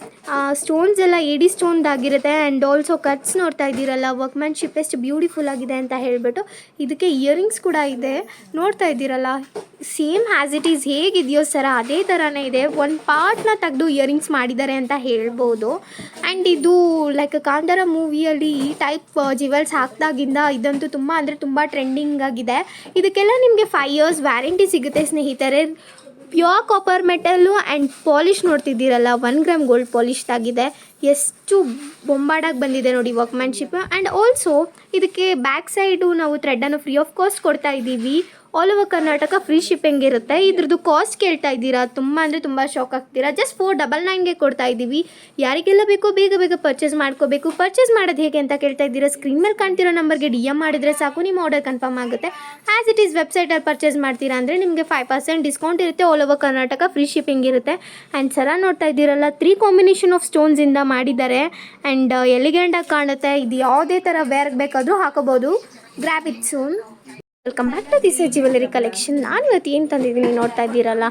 ಸ್ಟೋನ್ಸ್ ಎಲ್ಲ ಎಡಿ ಸ್ಟೋನ್ದಾಗಿರುತ್ತೆ ಆ್ಯಂಡ್ ಆಲ್ಸೋ ಕಟ್ಸ್ ನೋಡ್ತಾ ಇದ್ದೀರಲ್ಲ ವರ್ಕ್ಮ್ಯಾನ್ಶಿಪ್ ಎಷ್ಟು ಬ್ಯೂಟಿಫುಲ್ ಆಗಿದೆ ಅಂತ ಹೇಳಿಬಿಟ್ಟು ಇದಕ್ಕೆ ಇಯರಿಂಗ್ಸ್ ಕೂಡ ಇದೆ. ನೋಡ್ತಾ ಇದ್ದೀರಲ್ಲ ಸೇಮ್ ಆ್ಯಸ್ ಇಟ್ ಈಸ್ ಹೇಗಿದೆಯೋ ಸರ, ಅದೇ ಥರನೇ ಇದೆ. ಒಂದು ಪಾರ್ಟ್ನ ತೆಗೆದು ಇಯರಿಂಗ್ಸ್ ಮಾಡಿದ್ದಾರೆ ಅಂತ ಹೇಳ್ಬೋದು. ಆ್ಯಂಡ್ ಇದು ಲೈಕ್ ಕಾಂತಾರ ಮೂವಿಯಲ್ಲಿ ಈ ಟೈಪ್ ಜಿವೆಲ್ಸ್ ಹಾಕಿದಾಗಿಂದ ಇದಂತೂ ತುಂಬ ಅಂದರೆ ತುಂಬ ಟ್ರೆಂಡಿಂಗ್ ಆಗಿದೆ. ಇದಕ್ಕೆಲ್ಲ ನಿಮಗೆ ಫೈವ್ ಇಯರ್ಸ್ ವ್ಯಾರಂಟಿ ಸಿಗುತ್ತೆ ಸ್ನೇಹಿತರೆ. Pure copper metal and polish ನೋಡ್ತಿದ್ದೀರಲ್ಲ one gram gold ಪಾಲಿಶ್ದಾಗಿದೆ ಎಷ್ಟು ಬೊಂಬಾಡಾಗಿ ಬಂದಿದೆ ನೋಡಿ ವರ್ಕ್ಮ್ಯಾನ್ಶಿಪ್ ಆ್ಯಂಡ್ ಆಲ್ಸೋ ಇದಕ್ಕೆ ಬ್ಯಾಕ್ ಸೈಡು ನಾವು ಥ್ರೆಡನ್ನು ಫ್ರೀ ಆಫ್ ಕಾಸ್ಟ್ ಕೊಡ್ತಾ ಇದ್ದೀವಿ. All over Karnataka free shipping ಇರುತ್ತೆ. ಇದ್ರದ್ದು ಕಾಸ್ಟ್ ಕೇಳ್ತಾ ಇದ್ದೀರಾ? ತುಂಬ ಅಂದರೆ ತುಂಬ ಶಾಕ್ ಆಗ್ತೀರಾ? ಜಸ್ಟ್ ಫೋರ್ ಡಬಲ್ ನೈನ್ಗೆ ಕೊಡ್ತಾ ಇದ್ದೀವಿ. ಯಾರಿಗೆಲ್ಲ ಬೇಕೋ ಬೇಗ ಬೇಗ ಪರ್ಚೇಸ್ ಮಾಡ್ಕೋಬೇಕು. ಪರ್ಚೇಸ್ ಮಾಡೋದು ಹೇಗೆ ಅಂತ ಕೇಳ್ತಾ ಇದ್ದೀರಾ? ಸ್ಕ್ರೀನ್ ಮೇಲೆ ಕಾಣ್ತಿರೋ ನಂಬರ್ಗೆ ಡಿ ಎಂ ಮಾಡಿದರೆ ಸಾಕು. ನಿಮ್ಮ ಆರ್ಡರ್ ಕನ್ಫರ್ಮ್ ಆಗುತ್ತೆ. ಆ್ಯಸ್ ಇಟ್ ಈಸ್ ವೆಬ್ಸೈಟಲ್ಲಿ ಪರ್ಚೇಸ್ ಮಾಡ್ತೀರಾ ಅಂದರೆ ನಿಮಗೆ ಫೈವ್ ಪರ್ಸೆಂಟ್ ಡಿಸ್ಕೌಂಟ್ ಇರುತ್ತೆ. All over Karnataka free shipping ಇರುತ್ತೆ. ಆ್ಯಂಡ್ ಸರ ನೋಡ್ತಾ ಇದ್ದೀರಲ್ಲ ತ್ರೀ ಕಾಂಬಿನೇಷನ್ ಆಫ್ ಸ್ಟೋನ್ಸಿಂದ ಮಾಡಿದ್ದಾರೆ. ಆ್ಯಂಡ್ ಎಲಿಗೆಂಟಾಗಿ ಕಾಣುತ್ತೆ. ಇದು ಯಾವುದೇ ಥರ ವೇರ್ಗೆ ಬೇಕಾದರೂ ಹಾಕೋಬೋದು grab it soon welcome back to this jewellery collection ನಾನು ಇವತ್ತು ಏನು ತಂದಿದ್ದೀನಿ ನೋಡ್ತಾ ಇದ್ದೀರಲ್ಲ?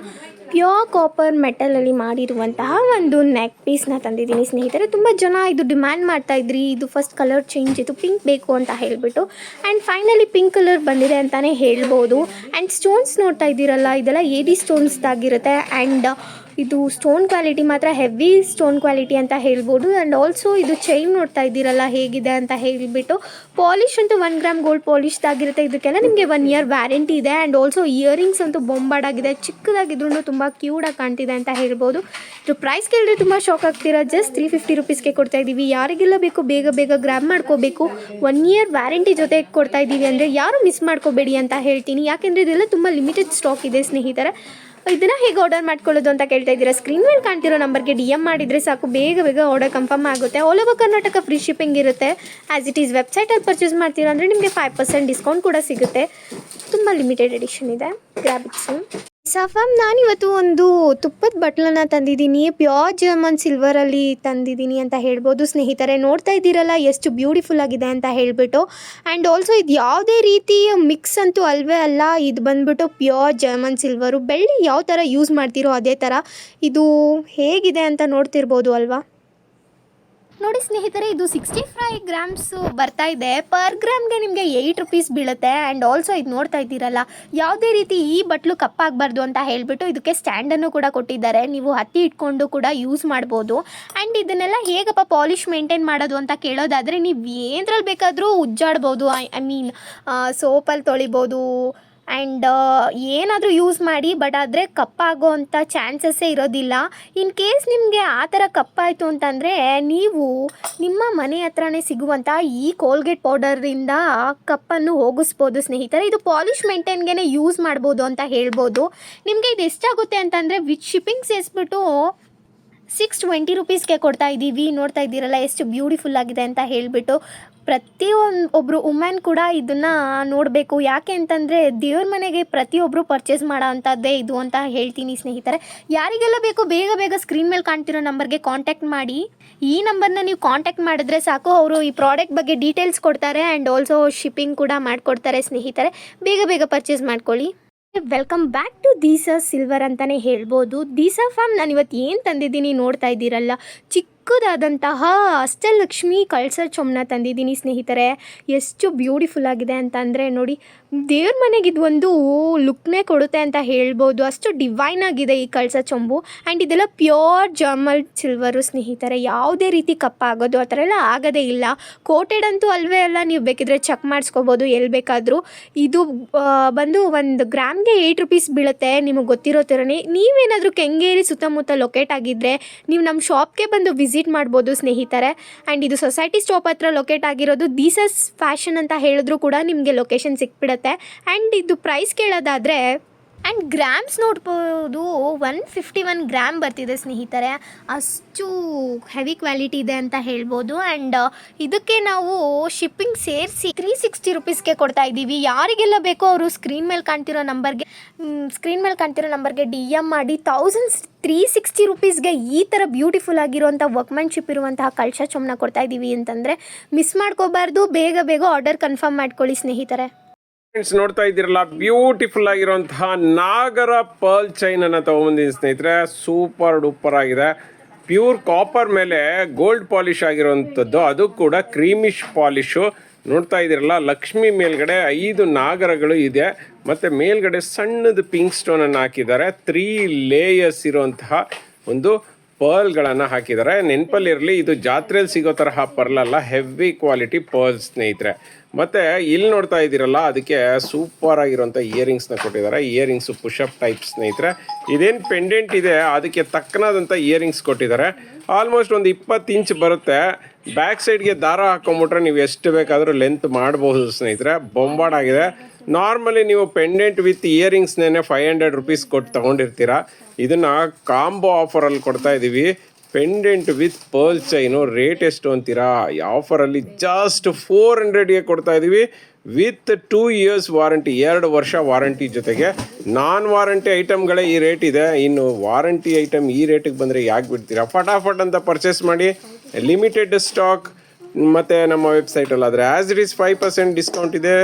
ಪ್ಯೂರ್ ಕಾಪರ್ ಮೆಟಲಲ್ಲಿ ಮಾಡಿರುವಂತಹ ಒಂದು ನೆಕ್ ಪೀಸ್ನ ತಂದಿದ್ದೀನಿ. ಸ್ನೇಹಿತರೆ, ತುಂಬ ಜನ ಇದು ಡಿಮ್ಯಾಂಡ್ ಮಾಡ್ತಾ ಇದ್ರಿ. ಇದು ಫಸ್ಟ್ ಕಲರ್ ಚೇಂಜ್ ಇತ್ತು ಪಿಂಕ್ ಬೇಕು ಅಂತ ಹೇಳಿಬಿಟ್ಟು. ಆ್ಯಂಡ್ ಫೈನಲಿ ಪಿಂಕ್ ಕಲರ್ ಬಂದಿದೆ ಅಂತಲೇ ಹೇಳ್ಬೋದು. ಆ್ಯಂಡ್ ಸ್ಟೋನ್ಸ್ ನೋಡ್ತಾ ಇದ್ದೀರಲ್ಲ, ಇದೆಲ್ಲ ಎ ಡಿ ಸ್ಟೋನ್ಸ್ದಾಗಿರುತ್ತೆ ಆ್ಯಂಡ್ ಇದು ಸ್ಟೋನ್ ಕ್ವಾಲಿಟಿ ಮಾತ್ರ ಹೆವಿ ಸ್ಟೋನ್ ಕ್ವಾಲಿಟಿ ಅಂತ ಹೇಳ್ಬೋದು. ಆ್ಯಂಡ್ ಆಲ್ಸೋ ಇದು ಚೈನ್ ನೋಡ್ತಾ ಇದ್ದೀರಲ್ಲ, ಹೇಗಿದೆ ಅಂತ ಹೇಳಿಬಿಟ್ಟು ಪಾಲಿಶ್ ಅಂತೂ ಒನ್ ಗ್ರಾಮ್ ಗೋಲ್ಡ್ ಪಾಲಿಶ್ದಾಗಿರುತ್ತೆ ಇದಕ್ಕೆಲ್ಲ ನಿಮಗೆ ಒನ್ ಇಯರ್ ವ್ಯಾರಂಟಿ ಇದೆ. ಆ್ಯಂಡ್ ಆಲ್ಸೋ ಇಯರಿಂಗ್ಸ್ ಅಂತೂ ಬೊಂಬಾಡಾಗಿದೆ. ಚಿಕ್ಕದಾಗಿದ್ರೂ ತುಂಬ ಕ್ಯೂಡಾಗಿ ಕಾಣ್ತಿದೆ ಅಂತ ಹೇಳ್ಬೋದು. ಇದು ಪ್ರೈಸ್ ಕೇಳಿದ್ರೆ ತುಂಬ ಶಾಕ್ ಆಗ್ತೀರಾ? ಜಸ್ಟ್ ತ್ರೀ ಫಿಫ್ಟಿ ರುಪೀಸ್ಗೆ ಕೊಡ್ತಾ ಇದ್ದೀವಿ. ಯಾರಿಗೆಲ್ಲ ಬೇಕು, ಬೇಗ ಬೇಗ ಗ್ರ್ಯಾಬ್ ಮಾಡ್ಕೋಬೇಕು ಒನ್ ಇಯರ್ ವ್ಯಾರಂಟಿ ಜೊತೆ ಕೊಡ್ತಾ ಇದ್ದೀವಿ ಅಂದರೆ ಯಾರು ಮಿಸ್ ಮಾಡ್ಕೋಬೇಡಿ ಅಂತ ಹೇಳ್ತೀನಿ. ಯಾಕೆಂದರೆ ಇದೆಲ್ಲ ತುಂಬ ಲಿಮಿಟೆಡ್ ಸ್ಟಾಕ್ ಇದೆ ಸ್ನೇಹಿತರೆ. ಇದನ್ನ ಹೇಗೆ ಆರ್ಡರ್ ಮಾಡ್ಕೊಳ್ಳೋದು ಅಂತ ಕೇಳ್ತಾ ಇದ್ದೀರಾ? ಸ್ಕ್ರೀನ್ ಮೇಲೆ ಕಾಣ್ತಿರೋ ನಂಬರ್ಗೆ ಡಿ ಎಂ ಮಾಡಿದರೆ ಸಾಕು. ಬೇಗ ಬೇಗ ಆರ್ಡರ್ ಕನ್ಫರ್ಮ್ ಆಗುತ್ತೆ. All over Karnataka free shipping ಇರುತ್ತೆ. ಆ್ಯಸ್ ಇಟ್ ಈಸ್ ವೆಬ್ಸೈಟಲ್ಲಿ ಪರ್ಚೇಸ್ ಮಾಡ್ತೀರಾ ಅಂದರೆ ನಿಮಗೆ ಫೈವ್ ಪರ್ಸೆಂಟ್ ಡಿಸ್ಕೌಂಟ್ ಕೂಡ ಸಿಗುತ್ತೆ. ತುಂಬ ಲಿಮಿಟೆಡ್ ಎಡಿಷನ್ ಇದೆ. ಗ್ರಾಬಿಕ್ಸು ಸಫಾಮ್ ನಾನಿವತ್ತು ಒಂದು ತುಪ್ಪದ ಬಟ್ಲನ್ನ ತಂದಿದ್ದೀನಿ, ಪ್ಯೂರ್ ಜರ್ಮನ್ ಸಿಲ್ವರಲ್ಲಿ ತಂದಿದ್ದೀನಿ ಅಂತ ಹೇಳ್ಬೋದು. ಸ್ನೇಹಿತರೆ, ನೋಡ್ತಾ ಇದ್ದೀರಲ್ಲ, ಎಷ್ಟು ಬ್ಯೂಟಿಫುಲ್ ಆಗಿದೆ ಅಂತ ಹೇಳಿಬಿಟ್ಟು. ಆ್ಯಂಡ್ ಆಲ್ಸೋ ಇದು ಯಾವುದೇ ರೀತಿಯ ಮಿಕ್ಸ್ ಅಂತೂ ಅಲ್ವೇ ಅಲ್ಲ, ಇದು ಬಂದ್ಬಿಟ್ಟು ಪ್ಯೂರ್ ಜರ್ಮನ್ ಸಿಲ್ವರು. ಬೆಳ್ಳಿ ಯಾವ ಥರ ಯೂಸ್ ಮಾಡ್ತೀರೋ ಅದೇ ಥರ ಇದು ಹೇಗಿದೆ ಅಂತ ನೋಡ್ತಿರ್ಬೋದು ಅಲ್ವಾ? ನೋಡಿ ಸ್ನೇಹಿತರೆ, ಇದು ಸಿಕ್ಸ್ಟಿ ಫೈವ್ ಗ್ರಾಮ್ಸು ಬರ್ತಾ ಇದೆ. ಪರ್ ಗ್ರಾಮ್ಗೆ ನಿಮಗೆ ಏಯ್ಟ್ ರುಪೀಸ್ ಬೀಳುತ್ತೆ. ಆ್ಯಂಡ್ ಆಲ್ಸೋ ಇದು ನೋಡ್ತಾ ಇದ್ದೀರಲ್ಲ, ಯಾವುದೇ ರೀತಿ ಈ ಬಟ್ಲು ಕಪ್ಪಾಗಬಾರ್ದು ಅಂತ ಹೇಳಿಬಿಟ್ಟು ಇದಕ್ಕೆ ಸ್ಟ್ಯಾಂಡನ್ನು ಕೂಡ ಕೊಟ್ಟಿದ್ದಾರೆ. ನೀವು ಹತ್ತಿ ಇಟ್ಕೊಂಡು ಕೂಡ ಯೂಸ್ ಮಾಡ್ಬೋದು. ಆ್ಯಂಡ್ ಇದನ್ನೆಲ್ಲ ಹೇಗಪ್ಪ ಪಾಲಿಶ್ ಮೇಂಟೈನ್ ಮಾಡೋದು ಅಂತ ಕೇಳೋದಾದರೆ, ನೀವು ಏನರಲ್ಲಿ ಬೇಕಾದರೂ ಉಜ್ಜಾಡ್ಬೋದು. ಐ ಐ ಮೀನ್ ಸೋಪಲ್ಲಿ ತೊಳಿಬೋದು ಆ್ಯಂಡ್ ಏನಾದರೂ ಯೂಸ್ ಮಾಡಿ ಬಟ್ ಆದರೆ ಕಪ್ಪಾಗೋ ಅಂಥ ಚಾನ್ಸಸ್ಸೇ ಇರೋದಿಲ್ಲ. ಇನ್ ಕೇಸ್ ನಿಮಗೆ ಆ ಥರ ಕಪ್ಪಾಯಿತು ಅಂತಂದರೆ, ನೀವು ನಿಮ್ಮ ಮನೆ ಹತ್ರನೇ ಸಿಗುವಂಥ ಈ ಕೋಲ್ಗೇಟ್ ಪೌಡರಿಂದ ಕಪ್ಪನ್ನು ಹೋಗಿಸ್ಬೋದು ಸ್ನೇಹಿತರೆ. ಇದು ಪಾಲಿಶ್ ಮೇಂಟೈನ್ಗೆ ಯೂಸ್ ಮಾಡ್ಬೋದು ಅಂತ ಹೇಳ್ಬೋದು. ನಿಮಗೆ ಇದು ಎಷ್ಟಾಗುತ್ತೆ ಅಂತಂದರೆ ವಿತ್ ಶಿಪ್ಪಿಂಗ್ ಸೇರಿಸ್ಬಿಟ್ಟು ಸಿಕ್ಸ್ ಟ್ವೆಂಟಿ ರುಪೀಸ್ಗೆ ಕೊಡ್ತಾ ಇದ್ದೀವಿ. ನೋಡ್ತಾ ಇದ್ದೀರಲ್ಲ, ಎಷ್ಟು ಬ್ಯೂಟಿಫುಲ್ ಆಗಿದೆ ಅಂತ ಹೇಳಿಬಿಟ್ಟು ಪ್ರತಿಯೊಂದು ಒಬ್ಬರು ವುಮೆನ್ ಕೂಡ ಇದನ್ನು ನೋಡಬೇಕು. ಯಾಕೆ ಅಂತಂದರೆ ದೇವ್ರ ಮನೆಗೆ ಪ್ರತಿಯೊಬ್ಬರು ಪರ್ಚೇಸ್ ಮಾಡೋ ಅಂಥದ್ದೇ ಇದು ಅಂತ ಹೇಳ್ತೀನಿ ಸ್ನೇಹಿತರೆ. ಯಾರಿಗೆಲ್ಲ ಬೇಕು, ಬೇಗ ಬೇಗ ಸ್ಕ್ರೀನ್ ಮೇಲೆ ಕಾಣ್ತಿರೋ ನಂಬರ್ಗೆ ಕಾಂಟ್ಯಾಕ್ಟ್ ಮಾಡಿ. ಈ ನಂಬರ್ನ ನೀವು ಕಾಂಟ್ಯಾಕ್ಟ್ ಮಾಡಿದ್ರೆ ಸಾಕು. ಅವರು ಈ ಪ್ರಾಡಕ್ಟ್ ಬಗ್ಗೆ ಡೀಟೇಲ್ಸ್ ಕೊಡ್ತಾರೆ ಆ್ಯಂಡ್ ಆಲ್ಸೋ ಶಿಪ್ಪಿಂಗ್ ಕೂಡ ಮಾಡಿಕೊಡ್ತಾರೆ ಸ್ನೇಹಿತರೆ. ಬೇಗ ಬೇಗ ಪರ್ಚೇಸ್ ಮಾಡ್ಕೊಳ್ಳಿ. Welcome back to Deesa Silver ಅಂತಲೇ ಹೇಳ್ಬೋದು. ದೀಸಾ ಫಾರ್ಮ್ ನಾನು ಇವತ್ತು ಏನು ತಂದಿದ್ದೀನಿ ನೋಡ್ತಾ ಇದ್ದೀರಲ್ಲ? ಚಿಕ್ಕ ಚಿಕ್ಕದಾದಂತಹ ಅಷ್ಟಲಕ್ಷ್ಮಿ ಕಳಸ ಚೊಂಬನ ತಂದಿದ್ದೀನಿ ಸ್ನೇಹಿತರೆ. ಎಷ್ಟು ಬ್ಯೂಟಿಫುಲ್ ಆಗಿದೆ ಅಂತ ಅಂದರೆ ನೋಡಿ, ದೇವ್ರ ಮನೆಗೆ ಇದು ಒಂದು ಲುಕ್ನೇ ಕೊಡುತ್ತೆ ಅಂತ ಹೇಳ್ಬೋದು. ಅಷ್ಟು ಡಿವೈನ್ ಆಗಿದೆ ಈ ಕಳಸ ಚೊಂಬು. ಆ್ಯಂಡ್ ಇದೆಲ್ಲ ಪ್ಯೂರ್ ಜರ್ಮಲ್ ಸಿಲ್ವರು ಸ್ನೇಹಿತರೆ. ಯಾವುದೇ ರೀತಿ ಕಪ್ಪಾಗೋದು ಆ ಥರ ಎಲ್ಲ ಆಗೋದೇ ಇಲ್ಲ. ಕೋಟೆಡ್ ಅಂತೂ ಅಲ್ವೇ ಅಲ್ಲ, ನೀವು ಬೇಕಿದ್ರೆ ಚೆಕ್ ಮಾಡಿಸ್ಕೋಬೋದು ಎಲ್ಲಿ ಬೇಕಾದರೂ. ಇದು ಬಂದು ಒಂದು ಗ್ರಾಮ್ಗೆ ಏಯ್ಟ್ ರುಪೀಸ್ ಬೀಳುತ್ತೆ ನಿಮಗೆ ಗೊತ್ತಿರೋ ಥರನೇ. ನೀವೇನಾದರೂ ಕೆಂಗೇರಿ ಸುತ್ತಮುತ್ತ ಲೊಕೇಟ್ ಆಗಿದ್ದರೆ ನೀವು ನಮ್ಮ ಶಾಪ್ಗೆ ಬಂದು ವಿಸಿಟ್ ಮಾಡ್ಬೋದು ಸ್ನೇಹಿತರೆ. ಆ್ಯಂಡ್ ಇದು ಸೊಸೈಟಿ ಸ್ಟಾಪ್ ಹತ್ರ ಲೊಕೇಟ್ ಆಗಿರೋದು ದೀಸಸ್ ಫ್ಯಾಷನ್ ಅಂತ ಹೇಳಿದ್ರು ಕೂಡ ನಿಮಗೆ ಲೊಕೇಶನ್ ಸಿಕ್ಬಿಡತ್ತೆ. ಆ್ಯಂಡ್ ಇದು ಪ್ರೈಸ್ ಕೇಳೋದಾದರೆ ಆ್ಯಂಡ್ ಗ್ರಾಮ್ಸ್ ನೋಡ್ಬೋದು ಒನ್ ಫಿಫ್ಟಿ ಒನ್ ಗ್ರಾಮ್ ಬರ್ತಿದೆ ಸ್ನೇಹಿತರೆ. ಅಷ್ಟು ಹೆವಿ ಕ್ವಾಲಿಟಿ ಇದೆ ಅಂತ ಹೇಳ್ಬೋದು. ಆ್ಯಂಡ್ ಇದಕ್ಕೆ ನಾವು ಶಿಪ್ಪಿಂಗ್ ಸೇರಿಸಿ ತ್ರೀ ಸಿಕ್ಸ್ಟಿ ರುಪೀಸ್ಗೆ ಕೊಡ್ತಾ ಇದ್ದೀವಿ. ಯಾರಿಗೆಲ್ಲ ಬೇಕೋ ಅವರು ಸ್ಕ್ರೀನ್ ಮೇಲೆ ಕಾಣ್ತಿರೋ ನಂಬರ್ಗೆ ಸ್ಕ್ರೀನ್ ಮೇಲೆ ಕಾಣ್ತಿರೋ ನಂಬರ್ಗೆ ಡಿ ಎಂ ಮಾಡಿ ತೌಸಂಡ್ ತ್ರೀ ಸಿಕ್ಸ್ಟಿ ರುಪೀಸ್ಗೆ ಈ ಥರ ಬ್ಯೂಟಿಫುಲ್ ಆಗಿರುವಂಥ ವರ್ಕ್ಮ್ಯಾನ್ಶಿಪ್ ಇರುವಂತಹ ಕಳಶ ಚೊಂಬನ ಕೊಡ್ತಾ ಇದ್ದೀವಿ ಅಂತಂದರೆ ಮಿಸ್ ಮಾಡ್ಕೋಬಾರ್ದು, ಬೇಗ ಬೇಗ ಆರ್ಡರ್ ಕನ್ಫರ್ಮ್ ಮಾಡ್ಕೊಳ್ಳಿ ಸ್ನೇಹಿತರೆ. ಫ್ರೆಂಡ್ಸ್ ನೋಡ್ತಾ ಇದ್ದೀರಲ್ಲ ಬ್ಯೂಟಿಫುಲ್ ಆಗಿರುವಂತಹ ನಾಗರ ಪರ್ಲ್ ಚೈನ್ ಅನ್ನ ತಗೊಂಬಂದಿದ್ದೀನಿ ಸ್ನೇಹಿತರೆ. ಸೂಪರ್ ಡೂಪರ್ ಆಗಿದೆ. ಪ್ಯೂರ್ ಕಾಪರ್ ಮೇಲೆ ಗೋಲ್ಡ್ ಪಾಲಿಶ್ ಆಗಿರುವಂಥದ್ದು ಅದು ಕೂಡ ಕ್ರೀಮಿಶ್ ಪಾಲಿಶು ನೋಡ್ತಾ ಇದ್ದೀರಲ್ಲ, ಲಕ್ಷ್ಮಿ ಮೇಲ್ಗಡೆ ಐದು ನಾಗರಗಳು ಇದೆ. ಮತ್ತೆ ಮೇಲ್ಗಡೆ ಸಣ್ಣದು ಪಿಂಕ್ ಸ್ಟೋನ್ ಅನ್ನು ಹಾಕಿದ್ದಾರೆ. ತ್ರೀ ಲೇಯರ್ಸ್ ಇರುವಂತಹ ಒಂದು ಪರ್ಲ್ಗಳನ್ನು ಹಾಕಿದ್ದಾರೆ. ನೆನಪಲ್ಲಿರಲಿ ಇದು ಜಾತ್ರೆಯಲ್ಲಿ ಸಿಗೋ ತರಹ ಪರ್ಲ್ ಅಲ್ಲ ಹೆವಿ ಕ್ವಾಲಿಟಿ ಪರ್ಲ್ ಸ್ನೇಹಿತರೆ. ಮತ್ತೆ ಇಲ್ಲಿ ನೋಡ್ತಾ ಇದ್ದೀರಲ್ಲ, ಅದಕ್ಕೆ ಸೂಪರ್ ಆಗಿರುವಂಥ ಇಯರಿಂಗ್ಸ್ನ ಕೊಟ್ಟಿದ್ದಾರೆ. ಇಯರಿಂಗ್ಸು ಪುಷಪ್ ಟೈಪ್ ಸ್ನೇಹಿತರೆ. ಇದೇನು ಪೆಂಡೆಂಟ್ ಇದೆ, ಅದಕ್ಕೆ ತಕ್ಕನಾದಂಥ ಇಯರಿಂಗ್ಸ್ ಕೊಟ್ಟಿದ್ದಾರೆ. ಆಲ್ಮೋಸ್ಟ್ ಒಂದು ಇಪ್ಪತ್ತು ಇಂಚ್ ಬರುತ್ತೆ. ಬ್ಯಾಕ್ ಸೈಡ್ಗೆ ದಾರ ಹಾಕೊಂಬಿಟ್ರೆ ನೀವು ಎಷ್ಟು ಬೇಕಾದರೂ ಲೆಂತ್ ಮಾಡಬಹುದು ಸ್ನೇಹಿತರೆ. ಬೊಂಬಾಡಾಗಿದೆ ನಾರ್ಮಲಿ ನೀವು ಪೆಂಡೆಂಟ್ ವಿತ್ ಇಯರಿಂಗ್ಸ್ನೇ ಫೈವ್ ಹಂಡ್ರೆಡ್ ರುಪೀಸ್ ಕೊಟ್ಟು ತಗೊಂಡಿರ್ತೀರಾ. ಇದನ್ನು ಕಾಂಬೋ ಆಫರಲ್ಲಿ ಕೊಡ್ತಾ ಇದ್ದೀವಿ pendant with pearl chain rate ಎಷ್ಟು ಅಂತೀರಾ? ಈ ಆಫರಲ್ಲಿ ಜಸ್ಟ್ ಫೋರ್ ಹಂಡ್ರೆಡ್ಗೆ ಕೊಡ್ತಾ ಇದ್ದೀವಿ ವಿತ್ ಟೂ ಇಯರ್ಸ್ ವಾರಂಟಿ, ಎರಡು ವರ್ಷ ವಾರಂಟಿ ಜೊತೆಗೆ ನಾನ್ ವಾರಂಟಿ ಐಟಮ್ಗಳೇ ಈ ರೇಟ್ ಇದೆ. ಇನ್ನು ವಾರಂಟಿ ಐಟಮ್ ಈ ರೇಟಿಗೆ ಬಂದರೆ ಯಾಕೆ ಬಿಡ್ತೀರಾ? ಫಟಾಫಟ್ ಅಂತ ಪರ್ಚೇಸ್ ಮಾಡಿ. ಲಿಮಿಟೆಡ್ ಸ್ಟಾಕ್ ಮತ್ತು ನಮ್ಮ ವೆಬ್ಸೈಟಲ್ಲಿ ಆದರೆ as it is five percent discount ಇದೆ.